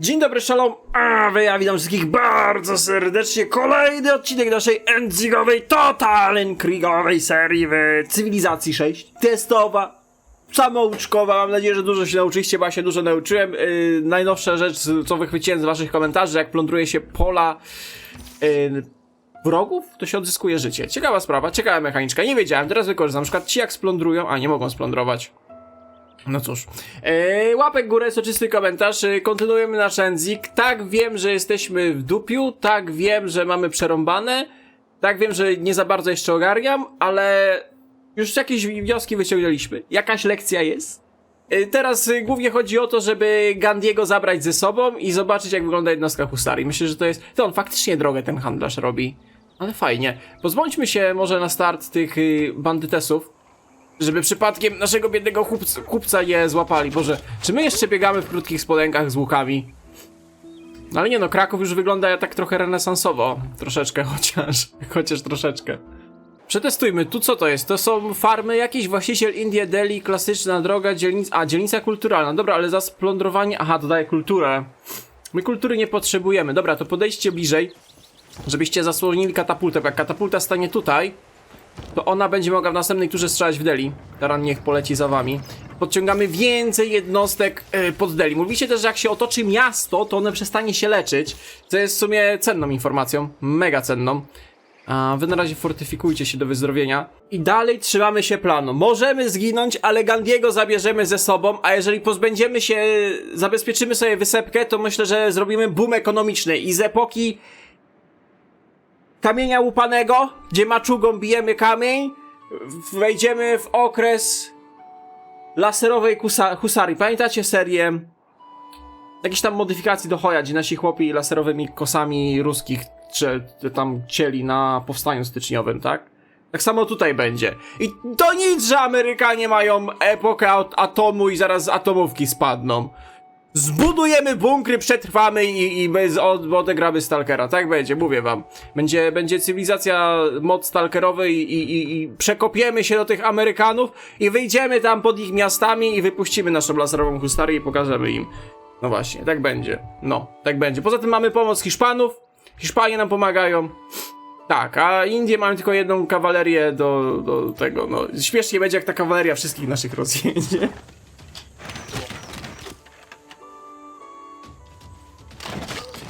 Dzień dobry, szalom! A ja witam wszystkich bardzo serdecznie. Kolejny odcinek naszej endzingowej, totalnkrigowej serii w Cywilizacji 6. Testowa, samouczkowa. Mam nadzieję, że dużo się nauczyliście, bo ja się dużo nauczyłem. Yy, najnowsza rzecz, co wychwyciłem z waszych komentarzy, jak plądruje się pola yy, wrogów, to się odzyskuje życie. Ciekawa sprawa, ciekawa mechaniczka. Nie wiedziałem, teraz wykorzystam. Na przykład ci jak splądrują, a nie mogą splądrować. No cóż, e, łapek górę, soczysty komentarz, e, kontynuujemy nasz endzik. Tak, wiem, że jesteśmy w dupiu, tak, wiem, że mamy przerąbane, tak, wiem, że nie za bardzo jeszcze ogarniam, ale już jakieś wnioski wyciągnęliśmy. Jakaś lekcja jest. E, teraz e, głównie chodzi o to, żeby Gandiego zabrać ze sobą i zobaczyć, jak wygląda jednostka Hustari. Myślę, że to jest... To on faktycznie drogę ten handlarz robi. Ale fajnie. Pozbądźmy się może na start tych y, bandytesów. Żeby przypadkiem naszego biednego chłopca, chłopca nie złapali. Boże, czy my jeszcze biegamy w krótkich spodenkach z łukami? No ale nie no, Kraków już wygląda tak trochę renesansowo. Troszeczkę chociaż. Chociaż troszeczkę. Przetestujmy, tu co to jest? To są farmy, jakiś właściciel Indie Delhi, klasyczna droga, dzielnica... A, dzielnica kulturalna. Dobra, ale za splądrowanie... Aha, dodaje kulturę. My kultury nie potrzebujemy. Dobra, to podejdźcie bliżej, żebyście zasłonili katapultę. Bo jak katapulta stanie tutaj, to ona będzie mogła w następnej turze strzelać w Deli. Taran niech poleci za wami. Podciągamy więcej jednostek yy, pod Deli. Mówicie też, że jak się otoczy miasto, to one przestanie się leczyć. Co jest w sumie cenną informacją. Mega cenną. A wy na razie fortyfikujcie się do wyzdrowienia. I dalej trzymamy się planu. Możemy zginąć, ale Gandiego zabierzemy ze sobą, a jeżeli pozbędziemy się, zabezpieczymy sobie wysepkę, to myślę, że zrobimy boom ekonomiczny. I z epoki kamienia łupanego, gdzie maczugą bijemy kamień, wejdziemy w okres laserowej kusa- husarii. Pamiętacie serię jakichś tam modyfikacji do Hoja, gdzie nasi chłopi laserowymi kosami ruskich czy tam cieli na powstaniu styczniowym, tak? Tak samo tutaj będzie. I to nic, że Amerykanie mają epokę at- atomu i zaraz atomówki spadną. Zbudujemy bunkry, przetrwamy i, i bez, od, odegramy Stalkera. Tak będzie, mówię wam. Będzie, będzie cywilizacja mod Stalkerowej i, i, i przekopiemy się do tych Amerykanów i wyjdziemy tam pod ich miastami i wypuścimy naszą laserową hustarię i pokażemy im. No właśnie, tak będzie. No, tak będzie. Poza tym mamy pomoc Hiszpanów. Hiszpanie nam pomagają. Tak, a Indie mają tylko jedną kawalerię do, do tego, no. Śmiesznie będzie, jak ta kawaleria wszystkich naszych rozjedzie.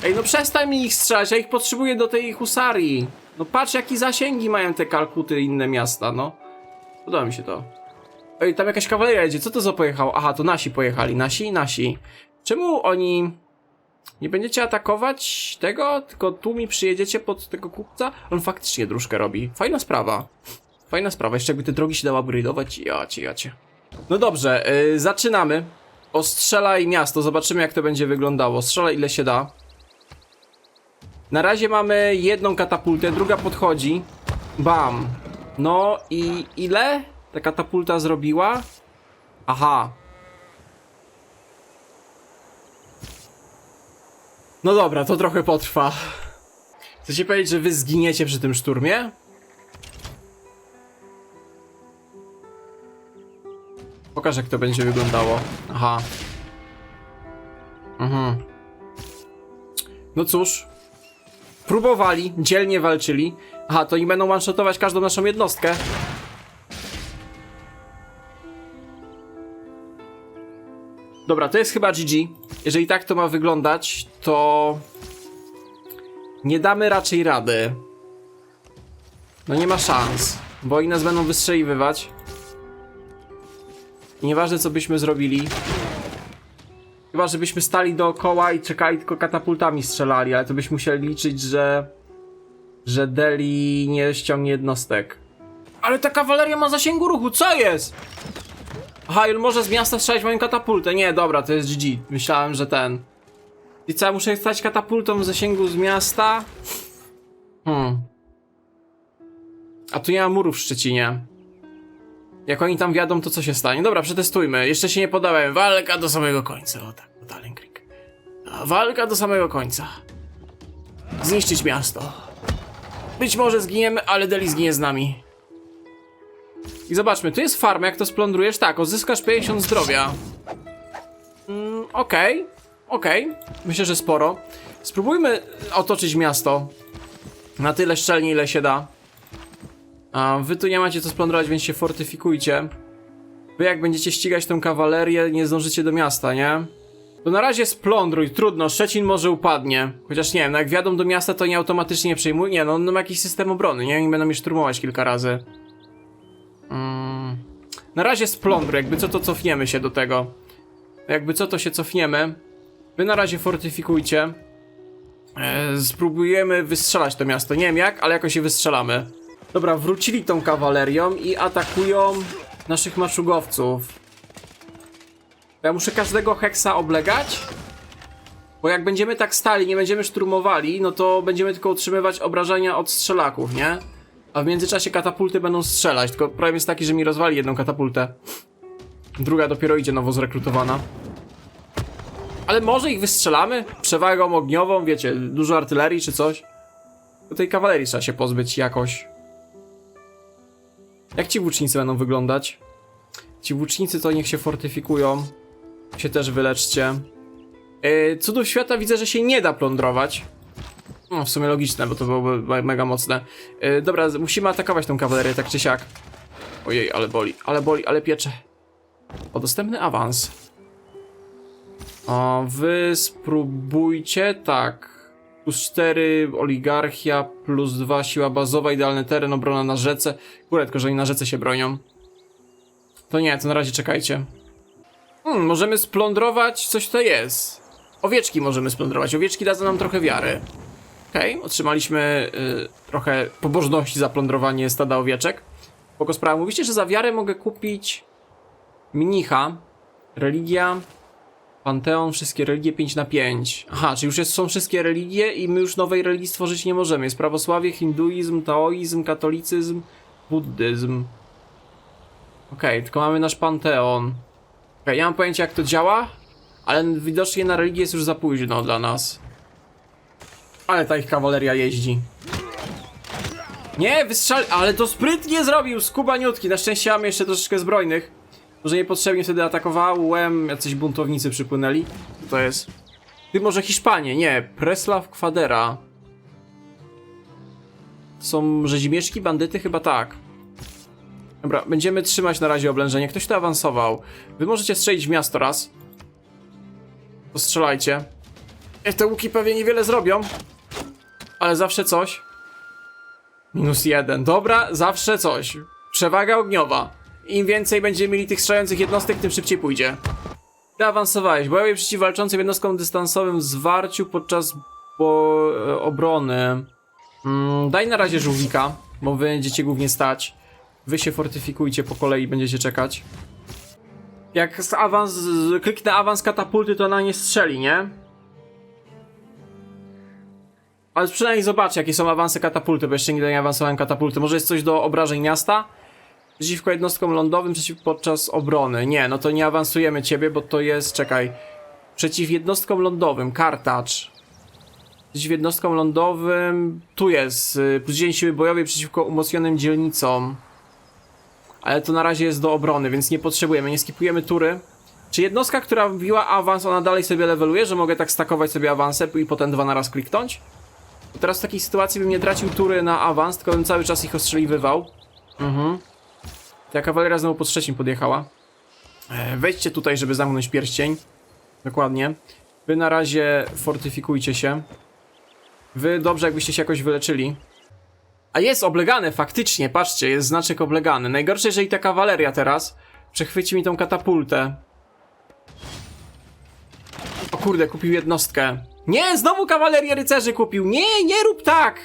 Ej, no przestań mi ich strzelać, ja ich potrzebuję do tej husarii. No patrz, jakie zasięgi mają te Kalkuty i inne miasta, no. Podoba mi się to. Ej, tam jakaś kawaleria jedzie, co to za pojechał? Aha, to nasi pojechali, nasi, nasi. Czemu oni... Nie będziecie atakować tego, tylko tu mi przyjedziecie pod tego kupca? On faktycznie dróżkę robi. Fajna sprawa. Fajna sprawa, jeszcze jakby te drogi się dało upgrade'ować, jacie, jacie. No dobrze, yy, zaczynamy. Ostrzelaj miasto, zobaczymy jak to będzie wyglądało. Strzelaj ile się da. Na razie mamy jedną katapultę, druga podchodzi. Bam. No i ile ta katapulta zrobiła? Aha. No dobra, to trochę potrwa. Chcecie powiedzieć, że wy zginiecie przy tym szturmie? Pokaż jak to będzie wyglądało. Aha. Mhm. No cóż. Próbowali, dzielnie walczyli. Aha, to oni będą one-shotować każdą naszą jednostkę. Dobra, to jest chyba GG. Jeżeli tak to ma wyglądać, to... Nie damy raczej rady. No nie ma szans, bo oni nas będą wystrzeliwywać. Nieważne co byśmy zrobili. Chyba, żebyśmy stali dookoła i czekali, tylko katapultami strzelali, ale to byśmy musieli liczyć, że... Że Deli nie ściągnie jednostek. Ale ta kawaleria ma zasięgu ruchu, co jest? Aha, może z miasta strzelać moją katapultę. Nie, dobra, to jest GG. Myślałem, że ten. I co, muszę stać katapultą w zasięgu z miasta? Hmm. A tu nie ma murów w Szczecinie. Jak oni tam wjadą, to co się stanie? Dobra, przetestujmy. Jeszcze się nie podałem. Walka do samego końca. O tak, totalny krik. A, Walka do samego końca. Zniszczyć miasto. Być może zginiemy, ale Deli zginie z nami. I zobaczmy, tu jest farma, jak to splądrujesz, tak, odzyskasz 50 zdrowia. Mm, okej. Okej, myślę, że sporo. Spróbujmy otoczyć miasto na tyle szczelnie, ile się da. A wy tu nie macie co splądrować, więc się fortyfikujcie. Wy jak będziecie ścigać tą kawalerię, nie zdążycie do miasta, nie? To na razie splądruj, trudno, Szczecin może upadnie. Chociaż nie wiem, no jak wjadą do miasta, to nie automatycznie przejmują. Nie, no on ma jakiś system obrony, nie? Oni będą mnie szturmować kilka razy. Mm. Na razie splądruj, jakby co to cofniemy się do tego. Jakby co to się cofniemy. Wy na razie fortyfikujcie. E, spróbujemy wystrzelać to miasto. Nie wiem jak, ale jakoś je wystrzelamy. Dobra, wrócili tą kawalerią i atakują naszych maczugowców. Ja muszę każdego heksa oblegać? Bo jak będziemy tak stali, nie będziemy szturmowali, no to będziemy tylko utrzymywać obrażenia od strzelaków, nie? A w międzyczasie katapulty będą strzelać, tylko problem jest taki, że mi rozwali jedną katapultę. Druga dopiero idzie nowo zrekrutowana. Ale może ich wystrzelamy? Przewagą ogniową, wiecie, dużo artylerii czy coś? Do tej kawalerii trzeba się pozbyć jakoś. Jak ci włócznicy będą wyglądać? Ci włócznicy to niech się fortyfikują. Się też wyleczcie. Yy, cudów świata widzę, że się nie da plądrować. No, w sumie logiczne, bo to byłoby me- mega mocne. Yy, dobra, musimy atakować tą kawalerię, tak czy siak. Ojej, ale boli, ale boli, ale piecze. O, dostępny awans. O, wy spróbujcie, tak. Plus 4 oligarchia, plus 2 siła bazowa, idealny teren, obrona na rzece. Kurde, tylko że oni na rzece się bronią. To nie, to na razie czekajcie. Hmm, możemy splądrować, coś to jest. Owieczki możemy splądrować, owieczki dadzą nam trochę wiary. Okej, otrzymaliśmy y, trochę pobożności za plądrowanie stada owieczek. Spoko sprawa. Że za wiarę mogę kupić mnicha, religia, panteon, wszystkie religie 5 na 5. Aha, czyli już jest, są wszystkie religie i my już nowej religii stworzyć nie możemy. Jest prawosławie, hinduizm, taoizm, katolicyzm, buddyzm. Okej, tylko mamy nasz panteon. Okej, ja mam pojęcie jak to działa, ale widocznie na religię jest już za późno dla nas. Ale ta ich kawaleria jeździ. Nie, wystrzał... Ale to sprytnie zrobił, skubaniutki. Na szczęście mamy jeszcze troszeczkę zbrojnych. Może niepotrzebnie wtedy atakowałem, jacyś buntownicy przypłynęli. Co to jest? Ty może Hiszpanie, nie. Preslav Kwadera. Są rzezimieszki, bandyty? Chyba tak. Dobra, będziemy trzymać na razie oblężenie. Ktoś tu awansował. Wy możecie strzelić w miasto raz. To strzelajcie. E, te łuki pewnie niewiele zrobią. Ale zawsze coś. Minus jeden. Dobra, zawsze coś. Przewaga ogniowa. Im więcej będziemy mieli tych strzelających jednostek, tym szybciej pójdzie. Ty awansowałeś. Bojowie przeciwwalczący jednostkom dystansowym w zwarciu podczas bo, e, obrony. Mm, daj na razie żółwika, bo wy będziecie głównie stać. Wy się fortyfikujcie po kolei, będziecie czekać. Jak z awans, z- kliknę awans katapulty, to na nie strzeli, nie? Ale przynajmniej zobaczcie, jakie są awanse katapulty, bo jeszcze nigdy nie awansowałem katapulty. Może jest coś do obrażeń miasta? Przeciwko jednostkom lądowym, przeciw podczas obrony. Nie, no to nie awansujemy ciebie, bo to jest, czekaj. Przeciw jednostkom lądowym, kartacz. Przeciw jednostkom lądowym, tu jest, y, plus 10 siły bojowej przeciwko umocnionym dzielnicom. Ale to na razie jest do obrony, więc nie potrzebujemy, nie skipujemy tury. Czy jednostka, która wbiła awans, ona dalej sobie leveluje, że mogę tak stakować sobie awanse i potem dwa na raz kliknąć? Bo teraz w takiej sytuacji bym nie tracił tury na awans, tylko bym cały czas ich ostrzeliwywał. Mhm. Ta kawaleria znowu pod trzecim podjechała. E, wejdźcie tutaj, żeby zamknąć pierścień. Dokładnie. Wy na razie fortyfikujcie się. Wy dobrze, jakbyście się jakoś wyleczyli. A jest oblegane, faktycznie, patrzcie, jest znaczek oblegany. Najgorsze, jeżeli ta kawaleria teraz przechwyci mi tą katapultę. O kurde, kupił jednostkę. Nie, znowu kawalerię rycerzy kupił. Nie, nie rób tak!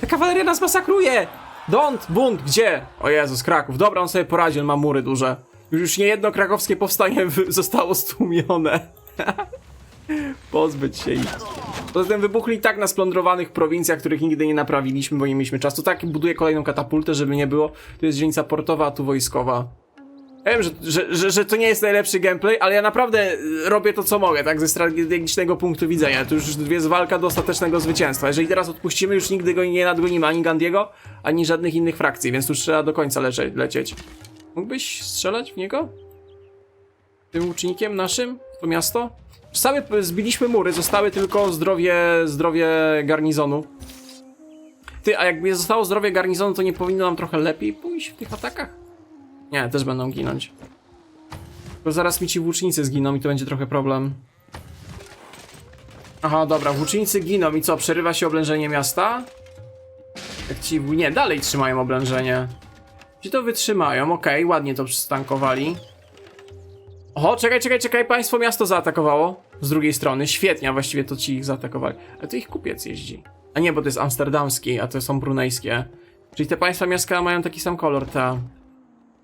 Ta kawaleria nas masakruje! Don't, bunt, gdzie? O Jezus, Kraków. Dobra, on sobie poradzi, on ma mury duże. Już, już niejedno krakowskie powstanie zostało stłumione. Pozbyć się ich. Poza tym wybuchli tak na splądrowanych prowincjach, których nigdy nie naprawiliśmy, bo nie mieliśmy czasu. Tak, buduję kolejną katapultę, żeby nie było. Tu jest dzielnica portowa, a tu wojskowa. Ja wiem, że, że, że, że to nie jest najlepszy gameplay, ale ja naprawdę robię to, co mogę, tak, ze strategicznego punktu widzenia. To już jest walka do ostatecznego zwycięstwa. Jeżeli teraz odpuścimy, już nigdy go nie nadgonimy, ani Gandiego, ani żadnych innych frakcji, więc tu trzeba do końca lecie, lecieć. Mógłbyś strzelać w niego? Tym łucznikiem naszym? To miasto? Cały zbiliśmy mury, zostały tylko zdrowie, zdrowie garnizonu. Ty, a jakby zostało zdrowie garnizonu, to nie powinno nam trochę lepiej pójść w tych atakach? Nie, też będą ginąć. Bo zaraz mi ci włócznicy zginą i to będzie trochę problem. Aha, dobra, włócznicy giną i co, przerywa się oblężenie miasta? Jak ci... Nie, dalej trzymają oblężenie. Ci to wytrzymają, okej, ładnie to stankowali. Oho, czekaj, czekaj, czekaj, państwo miasto zaatakowało. Z drugiej strony, świetnie, a właściwie to ci ich zaatakowali. Ale to ich kupiec jeździ. A nie, bo to jest amsterdamski, a to są brunejskie. Czyli te państwa miasta mają taki sam kolor, ta.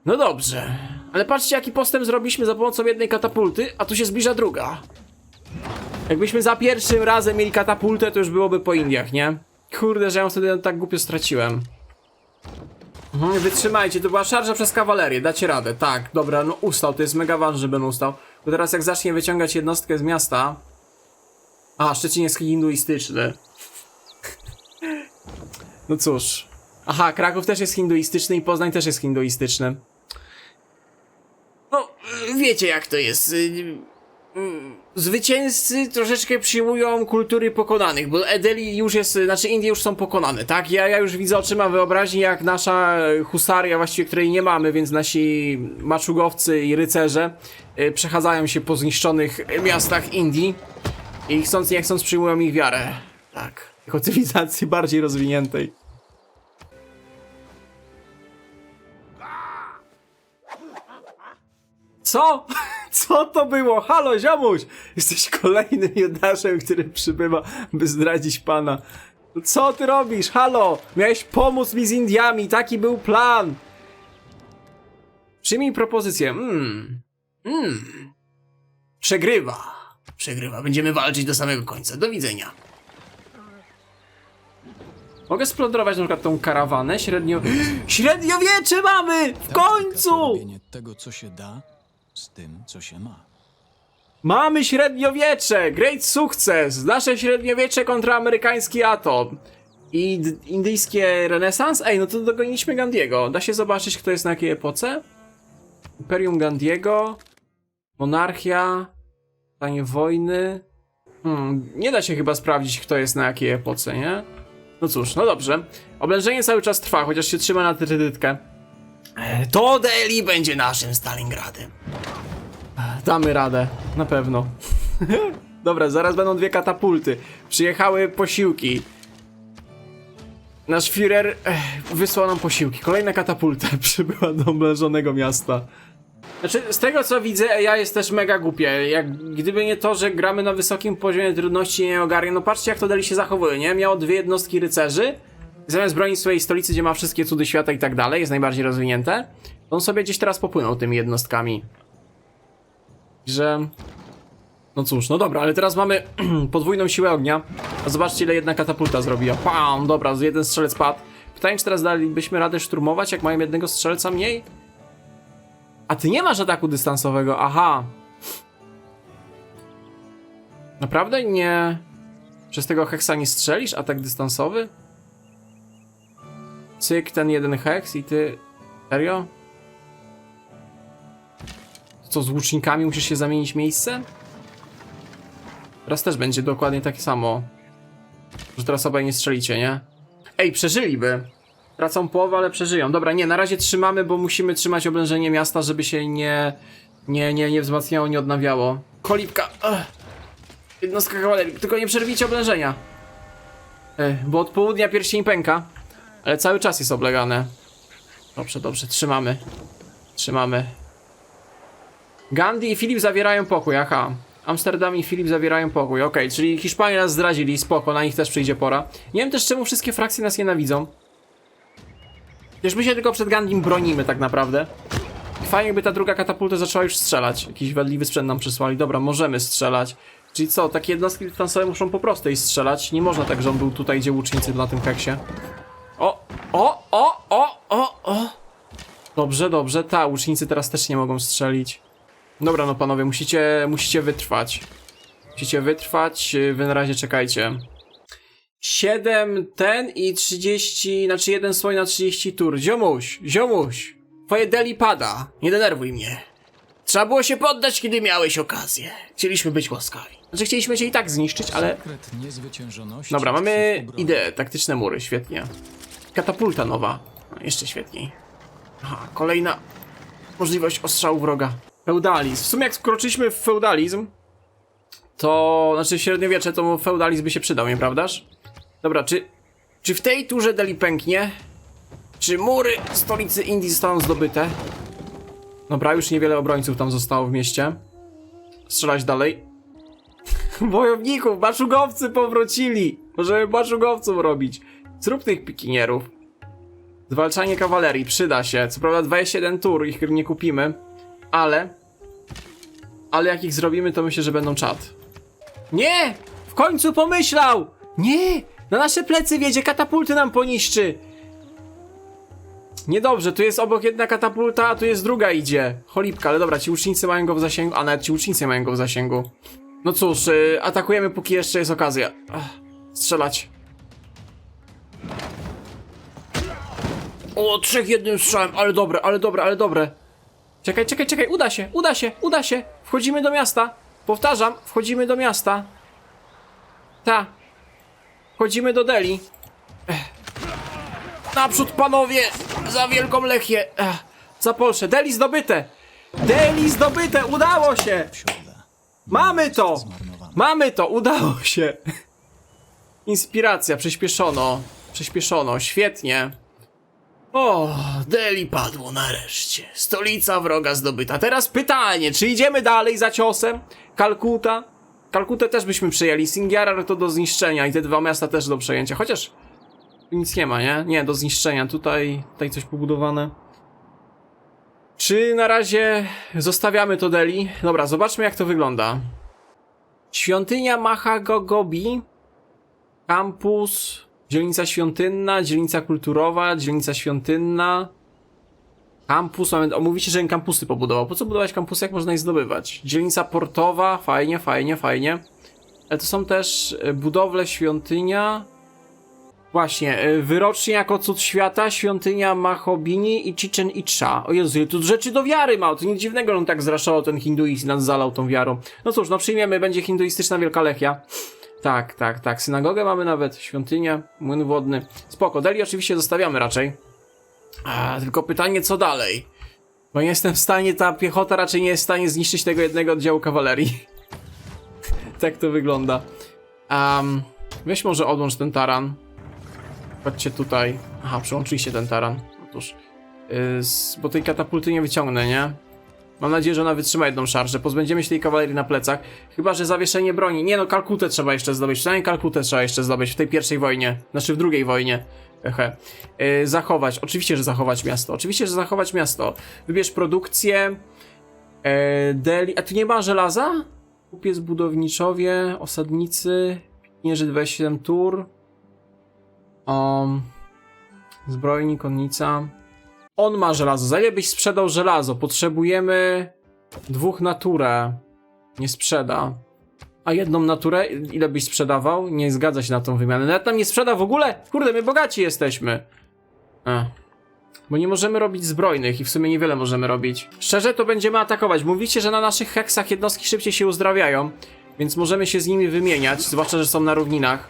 No dobrze. Ale patrzcie, jaki postęp zrobiliśmy za pomocą jednej katapulty, a tu się zbliża druga. Jakbyśmy za pierwszym razem mieli katapultę, to już byłoby po Indiach, nie? Kurde, że ją wtedy tak głupio straciłem. Mhm, wytrzymajcie, to była szarża przez kawalerię, dacie radę, tak, dobra, no ustał, to jest mega ważne, żebym ustał. Bo teraz jak zacznie wyciągać jednostkę z miasta... A, Szczecin jest hinduistyczny. No cóż. Aha, Kraków też jest hinduistyczny i Poznań też jest hinduistyczny. No, wiecie jak to jest. Zwycięzcy troszeczkę przyjmują kultury pokonanych, bo Edeli już jest, znaczy Indie już są pokonane, tak? Ja, ja już widzę oczyma wyobraźni, jak nasza husaria, właściwie której nie mamy, więc nasi maczugowcy i rycerze y, przechadzają się po zniszczonych miastach Indii i chcąc nie chcąc przyjmują ich wiarę. Tak. Jako cywilizacji bardziej rozwiniętej. Co? Co to było? Halo, ziomuś! Jesteś kolejnym Judaszem, który przybywa, by zdradzić pana. Co ty robisz? Halo! Miałeś pomóc mi z Indiami, taki był plan! Przyjmij propozycję. Mmm. Mmm. Przegrywa. Przegrywa. Będziemy walczyć do samego końca. Do widzenia. Mogę splądrować na przykład tą karawanę średnio... Średniowiecze mamy! W końcu! Tego, co się da, z tym, co się ma. Mamy średniowiecze! Great sukces! Nasze średniowiecze kontra amerykański atom. I indyjskie renesans? Ej, no to dogoniliśmy Gandiego. Da się zobaczyć, kto jest na jakiej epoce? Imperium Gandiego. Monarchia. Stanie wojny. Hmm, nie da się chyba sprawdzić, kto jest na jakiej epoce, nie? No cóż, no dobrze. Oblężenie cały czas trwa, chociaż się trzyma na trytytkę. To Delhi będzie naszym Stalingradem. Damy radę, na pewno. Dobra, zaraz będą dwie katapulty. Przyjechały posiłki. Nasz Führer ech, wysłał nam posiłki. Kolejna katapulta przybyła do oblężonego miasta. Znaczy, z tego co widzę, ja jest też mega głupie. Jak gdyby nie to, że gramy na wysokim poziomie trudności i nie ogarnia. No patrzcie, jak to Deli się zachowuje, nie? Miało dwie jednostki rycerzy. Zamiast bronić swojej stolicy, gdzie ma wszystkie cudy świata i tak dalej, jest najbardziej rozwinięte. On sobie gdzieś teraz popłynął tymi jednostkami że... No cóż, no dobra, ale teraz mamy podwójną siłę ognia. A zobaczcie, ile jedna katapulta zrobiła. Pam, dobra, jeden strzelec padł. Pytanie, czy teraz dalibyśmy radę szturmować, jak mają jednego strzelca mniej? A ty nie masz ataku dystansowego, aha. Naprawdę nie... Przez tego heksa nie strzelisz? Atak dystansowy? Cyk, ten jeden heks i ty... Serio? Co, z łucznikami musisz się zamienić miejsce? Teraz też będzie dokładnie takie samo. Że teraz obaj nie strzelicie, nie? Ej, przeżyliby. Tracą połowę, ale przeżyją. Dobra, nie, na razie trzymamy, bo musimy trzymać oblężenie miasta, żeby się nie... Nie, nie, nie wzmacniało, nie odnawiało. Kolipka! Ugh. Jednostka kawalerii, tylko nie przerwijcie oblężenia. Ej, bo od południa pierścień pęka. Ale cały czas jest oblegane. Dobrze, dobrze, trzymamy. Trzymamy. Gandhi i Filip zawierają pokój, aha. Amsterdam i Filip zawierają pokój, okej, czyli Hiszpanie nas zdradzili, spoko, na nich też przyjdzie pora. Nie wiem też czemu wszystkie frakcje nas nienawidzą. Przecież my się tylko przed Gandhim bronimy tak naprawdę. Fajnie jakby ta druga katapulta zaczęła już strzelać. Jakiś wadliwy sprzęt nam przysłali. Dobra, możemy strzelać. Czyli co, takie jednostki dystansowe muszą po prostu iść strzelać. Nie można tak, że on był tutaj, gdzie łucznicy na tym heksie. O, o, o, o, o, o. Dobrze, dobrze, ta, łucznicy teraz też nie mogą strzelić. Dobra, no panowie, musicie, musicie wytrwać. Musicie wytrwać, wy na razie czekajcie. 7 ten i 30, znaczy jeden słoń na 30 tur. Ziomuś, ziomuś, twoje deli pada, nie denerwuj mnie. Trzeba było się poddać, kiedy miałeś okazję. Chcieliśmy być łaskawi. Znaczy chcieliśmy się i tak zniszczyć, ale... Dobra, mamy ideę, taktyczne mury, świetnie. Katapulta nowa, no, jeszcze świetniej. Aha, kolejna możliwość ostrzału wroga. Feudalizm. W sumie jak skroczyliśmy w feudalizm, to, znaczy średniowiecze, to feudalizm by się przydał, nieprawdaż? Dobra, czy, czy w tej turze Deli pęknie? Czy mury stolicy Indii zostaną zdobyte? Dobra, już niewiele obrońców tam zostało w mieście. Strzelać dalej. Wojowników, baczugowcy powrócili! Możemy baczugowców robić. Zrób tych pikinierów. Zwalczanie kawalerii, przyda się. Co prawda 21 tur, ich nie kupimy. Ale... Ale jak ich zrobimy, to myślę, że będą czat. Nie! W końcu pomyślał! Nie! Na nasze plecy wiedzie, katapulty nam poniszczy! Niedobrze, tu jest obok jedna katapulta, a tu jest druga idzie. Cholipka, ale dobra, ci łucznicy mają go w zasięgu, a nawet ci łucznicy mają go w zasięgu. No cóż, y, atakujemy póki jeszcze jest okazja. Ach, strzelać. O, trzech jednym strzałem, ale dobre, ale dobre, ale dobre. Czekaj, czekaj, czekaj, uda się, uda się, uda się. Wchodzimy do miasta. Powtarzam, wchodzimy do miasta. Ta. Wchodzimy do Deli. Naprzód, panowie! Za wielką Lechię! Ech. Za Polskę. Deli zdobyte! Deli zdobyte! Udało się! Mamy to! Mamy to! Udało się! Inspiracja, przyspieszono. Przyspieszono, świetnie. O, Deli padło nareszcie. Stolica wroga zdobyta. Teraz pytanie, czy idziemy dalej za ciosem? Kalkuta? Kalkutę też byśmy przejęli. Singiarar to do zniszczenia i te dwa miasta też do przejęcia. Chociaż nic nie ma, nie? Nie, do zniszczenia. Tutaj, tutaj coś pobudowane. Czy na razie zostawiamy to Deli? Dobra, zobaczmy jak to wygląda. Świątynia Mahagogobi, kampus, dzielnica świątynna, dzielnica kulturowa, dzielnica świątynna, kampus, mamy, o, mówicie, że kampusy pobudował. Po co budować kampusy, jak można je zdobywać? Dzielnica portowa, fajnie, fajnie, fajnie. Ale to są też e, budowle, świątynia, Właśnie, e, wyrocznie jako cud świata, świątynia Mahobini i Chichen Itza. O Jezu, tu rzeczy do wiary ma, to nic dziwnego, że on tak zraszało ten hinduizm, nas zalał tą wiarą. No cóż, no przyjmiemy, będzie hinduistyczna Wielka Lechia. Tak, tak, tak, synagogę mamy nawet, świątynię, młyn wodny. Spoko, Deli oczywiście zostawiamy raczej. A, tylko pytanie, co dalej? Bo nie jestem w stanie, ta piechota raczej nie jest w stanie zniszczyć tego jednego oddziału kawalerii. tak to wygląda. Um, weź może odłącz ten taran. Chodźcie tutaj. Aha, przyłączyliście ten taran. Otóż. Yy, bo tej katapulty nie wyciągnę, nie? Mam nadzieję, że ona wytrzyma jedną szarżę. Pozbędziemy się tej kawalerii na plecach. Chyba, że zawieszenie broni. Nie no, Kalkutę trzeba jeszcze zdobyć. Przynajmniej Kalkutę trzeba jeszcze zdobyć w tej pierwszej wojnie. Znaczy w drugiej wojnie. Ehe. Yy, zachować. Oczywiście, że zachować miasto. Oczywiście, że zachować miasto. Wybierz produkcję. Yy, deli. A tu nie ma żelaza? Kupiec budowniczowie, osadnicy, pinierzy 27 tur. Um, zbrojnik, konnica. On ma żelazo. Za ile byś sprzedał żelazo? Potrzebujemy dwóch naturę. Nie sprzeda. A jedną naturę? Ile byś sprzedawał? Nie zgadza się na tą wymianę. Nawet nam nie sprzeda w ogóle? Kurde, my bogaci jesteśmy. Ech. Bo nie możemy robić zbrojnych i w sumie niewiele możemy robić. Szczerze to będziemy atakować. Mówicie, że na naszych heksach jednostki szybciej się uzdrawiają, więc możemy się z nimi wymieniać, zwłaszcza, że są na równinach.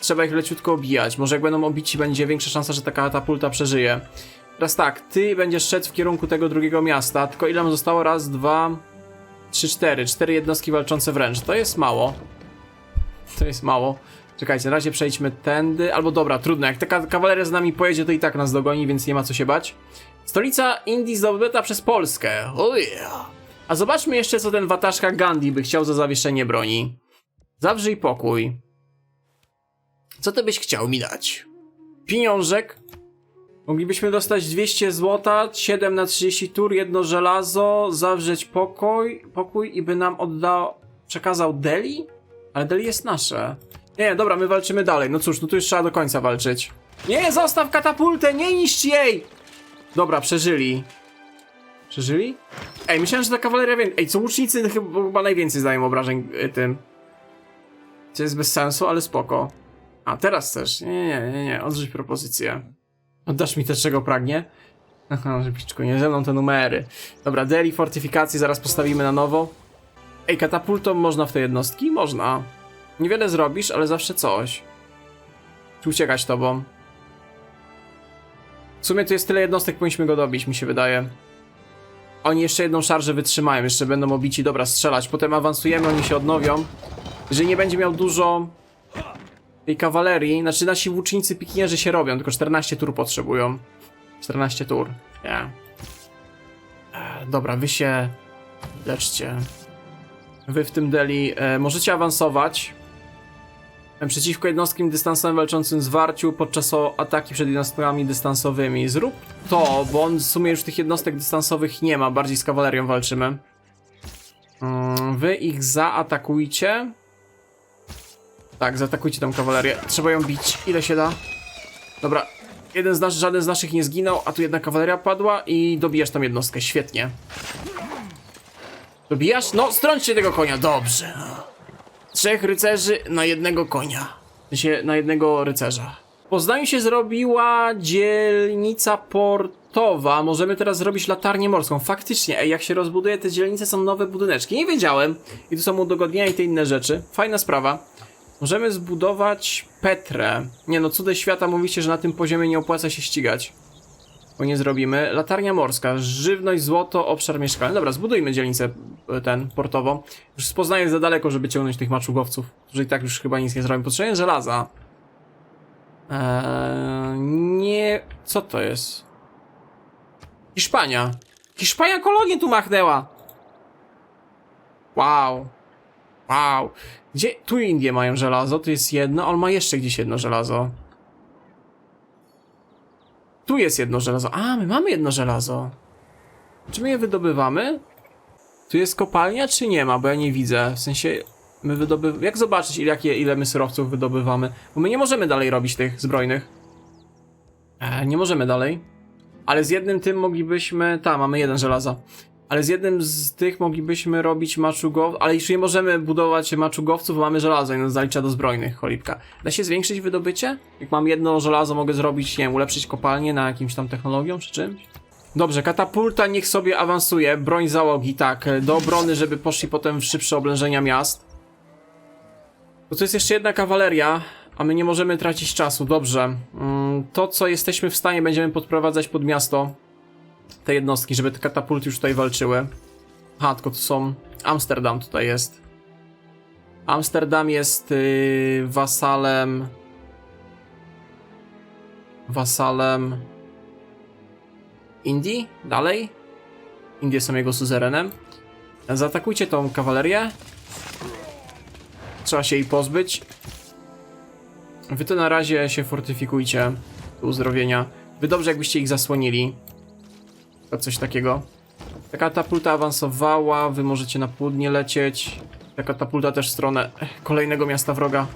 Trzeba ich leciutko obijać. Może jak będą obici, będzie większa szansa, że ta katapulta przeżyje. Teraz tak, ty będziesz szedł w kierunku tego drugiego miasta, tylko ile nam zostało? Raz, dwa, trzy, cztery. Cztery jednostki walczące wręcz. To jest mało. To jest mało. Czekajcie, na razie przejdźmy tędy. Albo dobra, trudno. Jak ta ka- kawaleria z nami pojedzie, to i tak nas dogoni, więc nie ma co się bać. Stolica Indii zdobyta przez Polskę. Oh yeah. A zobaczmy jeszcze, co ten wataszka Gandhi by chciał za zawieszenie broni. Zawrzyj pokój. Co ty byś chciał mi dać? Pieniążek? Moglibyśmy dostać 200 złota, 7 na 30 tur, jedno żelazo, zawrzeć pokój, pokój i by nam oddał, przekazał Deli? Ale Deli jest nasze. Nie, dobra, my walczymy dalej. No cóż, no tu już trzeba do końca walczyć. Nie, zostaw katapultę, nie niszcz jej! Dobra, przeżyli. Przeżyli? Ej, myślałem, że ta kawaleria wie... Ej, co łucznicy chyba, chyba najwięcej zdają obrażeń y, tym. Co jest bez sensu, ale spoko. A, teraz też. Nie, nie, nie, nie, odrzuć propozycję. Oddasz mi też czego pragnie? Aha, żebiczku, nie ze mną te numery. Dobra, Deli, fortyfikacje zaraz postawimy na nowo. Ej, katapultą można w te jednostki? Można. Niewiele zrobisz, ale zawsze coś. Czy uciekać tobą? W sumie to jest tyle jednostek, powinniśmy go dobić, mi się wydaje. Oni jeszcze jedną szarżę wytrzymają, jeszcze będą obici, dobra, strzelać. Potem awansujemy, oni się odnowią. Jeżeli nie będzie miał dużo tej kawalerii, znaczy nasi włócznicy pikinierzy się robią, tylko 14 tur potrzebują. 14 tur, nie. E, Dobra, wy się leczcie. Wy w tym deli e, możecie awansować e, przeciwko jednostkom dystansowym walczącym z Warciu podczas ataki przed jednostkami dystansowymi. Zrób to, bo on w sumie już tych jednostek dystansowych nie ma, bardziej z kawalerią walczymy. Mm, Wy ich zaatakujcie. Tak, zaatakujcie tą kawalerię. Trzeba ją bić. Ile się da? Dobra. Jeden z nas, żaden z naszych nie zginął, a tu jedna kawaleria padła i dobijasz tą jednostkę. Świetnie. Dobijasz? No, strąćcie tego konia. Dobrze. Trzech rycerzy na jednego konia. Na jednego rycerza. Poznaniu się zrobiła dzielnica portowa. Możemy teraz zrobić latarnię morską. Faktycznie, ej, jak się rozbuduje te dzielnice, są nowe budyneczki. Nie wiedziałem. I tu są udogodnienia i te inne rzeczy. Fajna sprawa. Możemy zbudować Petrę. Nie no, cudy świata mówicie, że na tym poziomie nie opłaca się ścigać. Bo nie zrobimy. Latarnia morska, żywność, złoto, obszar mieszkalny. Dobra, zbudujmy dzielnicę e, ten, portową. Już z za daleko, żeby ciągnąć tych maczugowców, którzy i tak już chyba nic nie zrobią. Potrzebuję żelaza. Eee, nie... Co to jest? Hiszpania. Hiszpania kolonię tu machnęła. Wow. Wow. Gdzie? Tu Indie mają żelazo, tu jest jedno, on ma jeszcze gdzieś jedno żelazo. Tu jest jedno żelazo. A, my mamy jedno żelazo. Czy my je wydobywamy? Tu jest kopalnia, czy nie ma? Bo ja nie widzę. W sensie, my wydobywamy... Jak zobaczyć, ile, jakie, ile my surowców wydobywamy? Bo my nie możemy dalej robić tych zbrojnych. E, nie możemy dalej. Ale z jednym tym moglibyśmy... Ta, mamy jeden żelazo. Ale z jednym z tych moglibyśmy robić maczugowców, ale już nie możemy budować maczugowców, bo mamy żelazo i nas zalicza do zbrojnych, cholipka. Da się zwiększyć wydobycie? Jak mam jedno żelazo, mogę zrobić, nie wiem, ulepszyć kopalnię na jakimś tam technologią czy czymś? Dobrze, katapulta niech sobie awansuje, broń załogi, tak, do obrony, żeby poszli potem w szybsze oblężenia miast. Bo to jest jeszcze jedna kawaleria, a my nie możemy tracić czasu, dobrze. Mm, To, co jesteśmy w stanie, będziemy podprowadzać pod miasto te jednostki, żeby te katapulty już tutaj walczyły. Aha, tylko tu są... Amsterdam tutaj jest. Amsterdam jest yy, wasalem... Wasalem... Indii? Dalej? Indie są jego suzerenem. Zaatakujcie tą kawalerię. Trzeba się jej pozbyć. Wy to na razie się fortyfikujcie uzdrowienia. Wy dobrze jakbyście ich zasłonili. To coś takiego. Ta katapulta awansowała, wy możecie na południe lecieć. Ta katapulta też w stronę eh, kolejnego miasta wroga.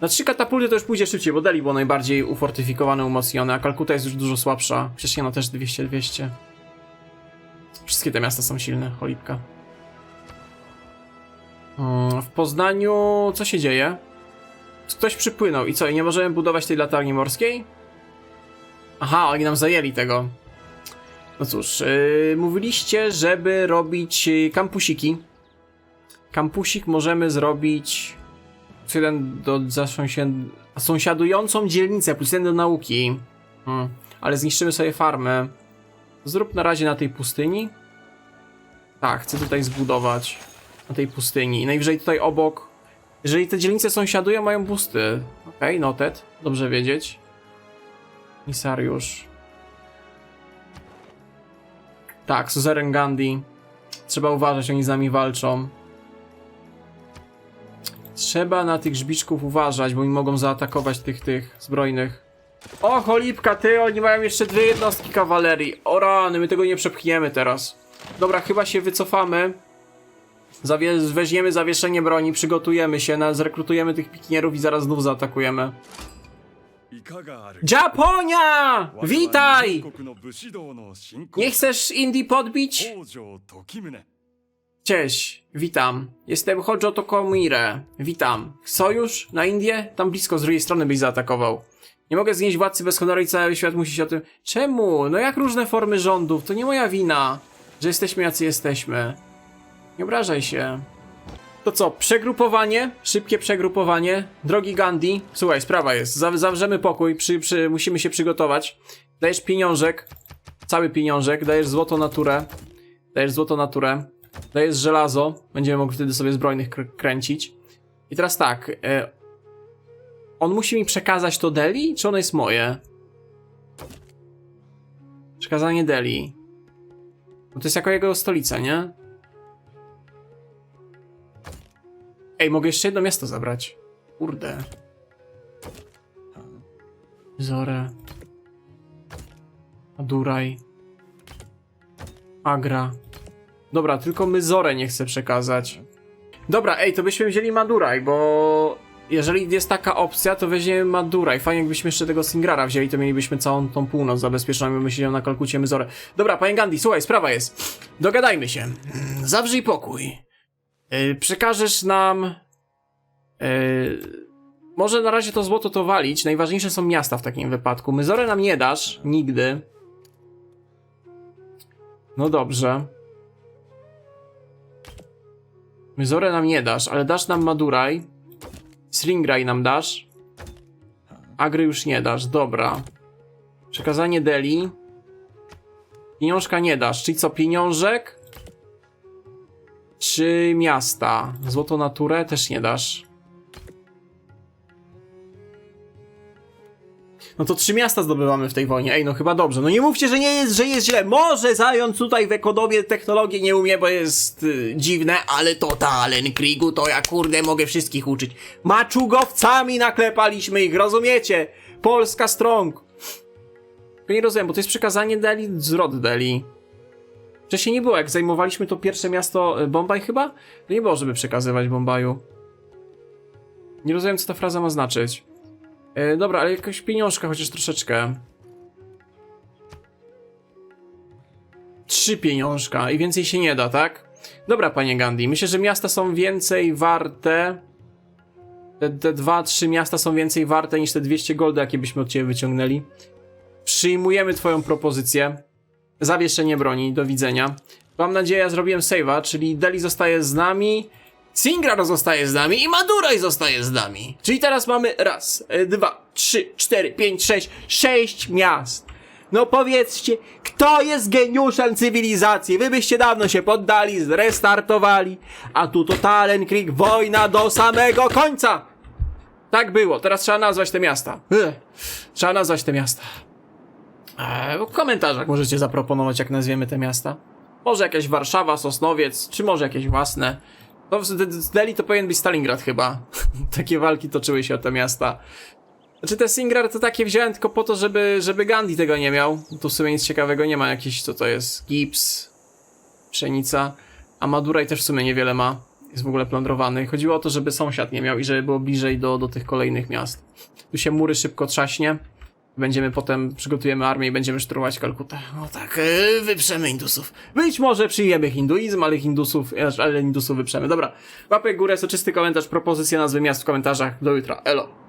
Na trzy katapulty to już pójdzie szybciej, bo Delhi było najbardziej ufortyfikowane, umocnione, a Kalkuta jest już dużo słabsza. No też 200-200. Wszystkie te miasta są silne, cholipka. Mm, W Poznaniu co się dzieje? Ktoś przypłynął i co, i nie możemy budować tej latarni morskiej? Aha, oni nam zajęli tego. No cóż, yy, mówiliście, żeby robić yy, kampusiki. Kampusik możemy zrobić plus jeden do za sąsiad... sąsiadującą dzielnicę, plus jeden do nauki. Hmm. Ale zniszczymy sobie farmę. Zrób na razie na tej pustyni. Tak, chcę tutaj zbudować. Na tej pustyni. Najwyżej tutaj obok. Jeżeli te dzielnice sąsiadują, mają busty. Okej, okay, noted. Dobrze wiedzieć. Misariusz. Tak, Suzeren Gandhi. Trzeba uważać, oni z nami walczą. Trzeba na tych żbiczków uważać, bo oni mogą zaatakować tych, tych zbrojnych. O, cholipka, ty, oni mają jeszcze dwie jednostki kawalerii. O rany, my tego nie przepchniemy teraz. Dobra, chyba się wycofamy. Zawie weźmiemy zawieszenie broni, przygotujemy się, zrekrutujemy tych pikinierów i zaraz znów zaatakujemy. Japonia! Witaj! Nie chcesz Indii podbić? Cześć, witam. Jestem Hojo Tokomire. Witam. Sojusz na Indię? Tam blisko z drugiej strony byś zaatakował. Nie mogę znieść władcy bez honoru i cały świat musi się o tym... Czemu? No jak różne formy rządów? To nie moja wina, że jesteśmy jacy jesteśmy. Nie obrażaj się. To co, przegrupowanie, szybkie przegrupowanie. Drogi Gandhi, słuchaj, sprawa jest. Zaw- Zawrzemy pokój, przy, przy, musimy się przygotować. Dajesz pieniążek, cały pieniążek, dajesz złoto naturę, dajesz złoto naturę, dajesz żelazo, będziemy mogli wtedy sobie zbrojnych kr- kręcić. I teraz tak, e, on musi mi przekazać to Deli, czy ono jest moje? Przekazanie Deli. Bo to jest jako jego stolica, nie? Ej, mogę jeszcze jedno miasto zabrać. Kurde. Zore. Aduraj. Agra. Dobra, tylko Myzorę nie chcę przekazać. Dobra, ej, to byśmy wzięli Maduraj, bo jeżeli jest taka opcja, to weźmiemy Maduraj. Fajnie jakbyśmy jeszcze tego Singrara wzięli, to mielibyśmy całą tą północ zabezpieczoną, bym siedział na Kalkucie Myzorę. Dobra, panie Gandhi, słuchaj, sprawa jest. Dogadajmy się. Zawrzyj pokój. Yy, przekażesz nam... Yy, może na razie to złoto to walić. Najważniejsze są miasta w takim wypadku. Myzorę nam nie dasz. Nigdy. No dobrze. Myzorę nam nie dasz, ale dasz nam Maduraj. Slingraj nam dasz. Agry już nie dasz, dobra. Przekazanie Deli. Pieniążka nie dasz, czyli co, pieniążek? Czy miasta? Złoto naturę też nie dasz. No to trzy miasta zdobywamy w tej wojnie. Ej, no chyba dobrze. No nie mówcie, że nie jest, że jest źle. Może zająć tutaj w ekonomię technologię nie umie, bo jest y, dziwne, ale to Talen Krigu to ja kurde mogę wszystkich uczyć. Maczugowcami naklepaliśmy ich, rozumiecie? Polska strong. Tylko nie rozumiem, bo to jest przekazanie Deli, zwrot Deli. Wcześniej nie było, jak zajmowaliśmy to pierwsze miasto y, Bombaj chyba? To nie było, żeby przekazywać Bombaju. Nie rozumiem, co ta fraza ma znaczyć. E, dobra, ale jakaś pieniążka chociaż troszeczkę. Trzy pieniążka i więcej się nie da, tak? Dobra, panie Gandhi, myślę, że miasta są więcej warte. Te, te dwa, trzy miasta są więcej warte niż te 200 golda, jakie byśmy od ciebie wyciągnęli. Przyjmujemy twoją propozycję. Zawieszenie broni, do widzenia. Mam nadzieję, zrobiłem save'a, czyli Deli zostaje z nami, Singrar zostaje z nami i Maduraj zostaje z nami. Czyli teraz mamy raz, e, dwa, trzy, cztery, pięć, sześć, sześć miast. No powiedzcie, kto jest geniuszem cywilizacji? Wy byście dawno się poddali, zrestartowali, a tu to Talenkrieg, wojna do samego końca. Tak było, teraz trzeba nazwać te miasta. Ech, trzeba nazwać te miasta. Eee, w komentarzach możecie zaproponować, jak nazwiemy te miasta. Może jakaś Warszawa, Sosnowiec, czy może jakieś własne. No, z, Delhi to powinien być Stalingrad chyba. takie walki toczyły się o te miasta. Znaczy te Singrad to takie wziąłem tylko po to, żeby, żeby Gandhi tego nie miał. Tu w sumie nic ciekawego nie ma. Jakiś, co to jest? Gips, pszenica. A Maduraj też w sumie niewiele ma. Jest w ogóle plądrowany. Chodziło o to, żeby sąsiad nie miał i żeby było bliżej do, do tych kolejnych miast. Tu się mury szybko trzaśnie. Będziemy potem, przygotujemy armię i będziemy szturmować Kalkutę. No tak, yy, wyprzemy Indusów. Być może przyjmiemy hinduizm, ale Hindusów, e, ale Indusów wyprzemy. Dobra, łapek górę, soczysty komentarz, propozycja nazwy miast w komentarzach. Do jutra. Elo.